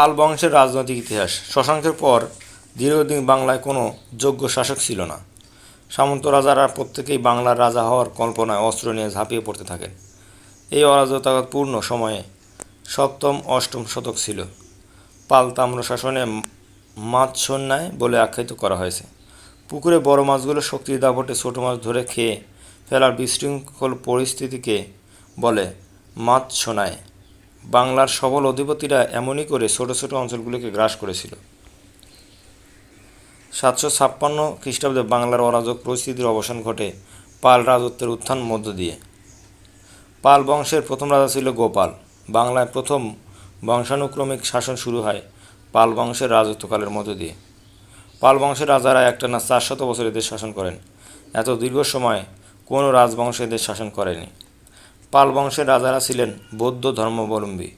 পাল বংশের রাজনৈতিক ইতিহাস। শশাঙ্কের পর দীর্ঘদিন বাংলায় কোনো যোগ্য শাসক ছিল না। সামন্ত রাজারা প্রত্যেকেই বাংলার রাজা হওয়ার কল্পনায় অস্ত্র নিয়ে ঝাঁপিয়ে পড়তে থাকেন। এই অরাজকতাপূর্ণ সময়ে সপ্তম, অষ্টম শতক ছিল। পাল তাম্র শাসনে মাৎসন্যায় বলে আখ্যায়িত করা হয়েছে। পুকুরে বড় মাছগুলো শক্তির দাপটে ছোট মাছ ধরে খেয়ে ফেলার বিশৃঙ্খল পরিস্থিতিকে বলে মাৎসনায় বাংলার সবল অধিপতিরা এমনই করে ছোট ছোট অঞ্চলগুলিকে গ্রাস করেছিল। সাতশো ছাপ্পান্ন খ্রিস্টাব্দে বাংলার অরাজক পরিস্থিতির অবসান ঘটে পাল রাজত্বের উত্থান মধ্য দিয়ে। পাল বংশের প্রথম রাজা ছিল গোপাল। বাংলায় প্রথম বংশানুক্রমিক শাসন শুরু হয় পাল বংশের রাজত্বকালের মধ্য দিয়ে। পাল বংশের রাজারা একটানা চারশত বছর এদের শাসন করেন। এত দীর্ঘ সময় কোনো রাজবংশ এদের শাসন করেনি। পাল বংশের রাজারা ছিলেন বৌদ্ধ ধর্মাবলম্বী।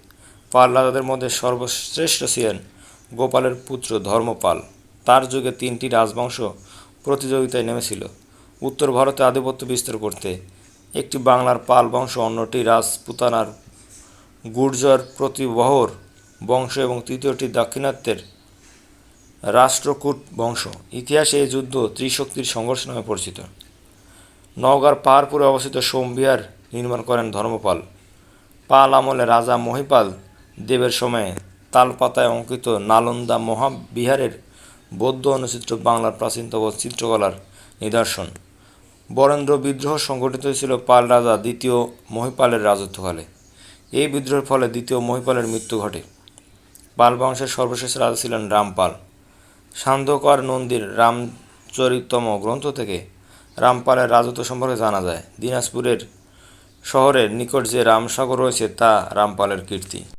পাল রাজাদের মধ্যে সর্বশ্রেষ্ঠ ছিলেন গোপালের পুত্র ধর্মপাল। তার যুগে তিনটি রাজবংশ প্রতিযোগিতায় নেমেছিল। উত্তর ভারতে আধিপত্য বিস্তার করতে একটি বাংলার পাল বংশ, অন্যটি রাজপুতানার গুর্জর প্রতিবহর বংশ এবং তৃতীয়টি দাক্ষিণাত্যের রাষ্ট্রকূট বংশ। ইতিহাসে এই যুদ্ধ ত্রিশক্তির সংঘর্ষ নামে পরিচিত। নওগাঁর পাহাড়পুরে অবস্থিত সোমবিহার নির্মাণ করেন ধর্মপাল। পাল আমলে রাজা মহিপাল দেবের সময়ে তালপাতায় অঙ্কিত নালন্দা মহাবিহারের বৌদ্ধ অনুচিত্র বাংলার প্রাচীনতম চিত্রকলার নিদর্শন। বরেন্দ্র বিদ্রোহ সংগঠিত হয়েছিল পাল রাজা দ্বিতীয় মহিপালের রাজত্বকালে। এই বিদ্রোহের ফলে দ্বিতীয় মহিপালের মৃত্যু ঘটে। পাল বংশের সর্বশেষ রাজা ছিলেন রামপাল। সান্ধ্যকর নন্দীর রামচরিতম গ্রন্থ থেকে রামপালের রাজত্ব সম্পর্কে জানা যায়। দিনাজপুরের শহরের নিকট যে রামসাগর রয়েছে তা রামপালের কীর্তি।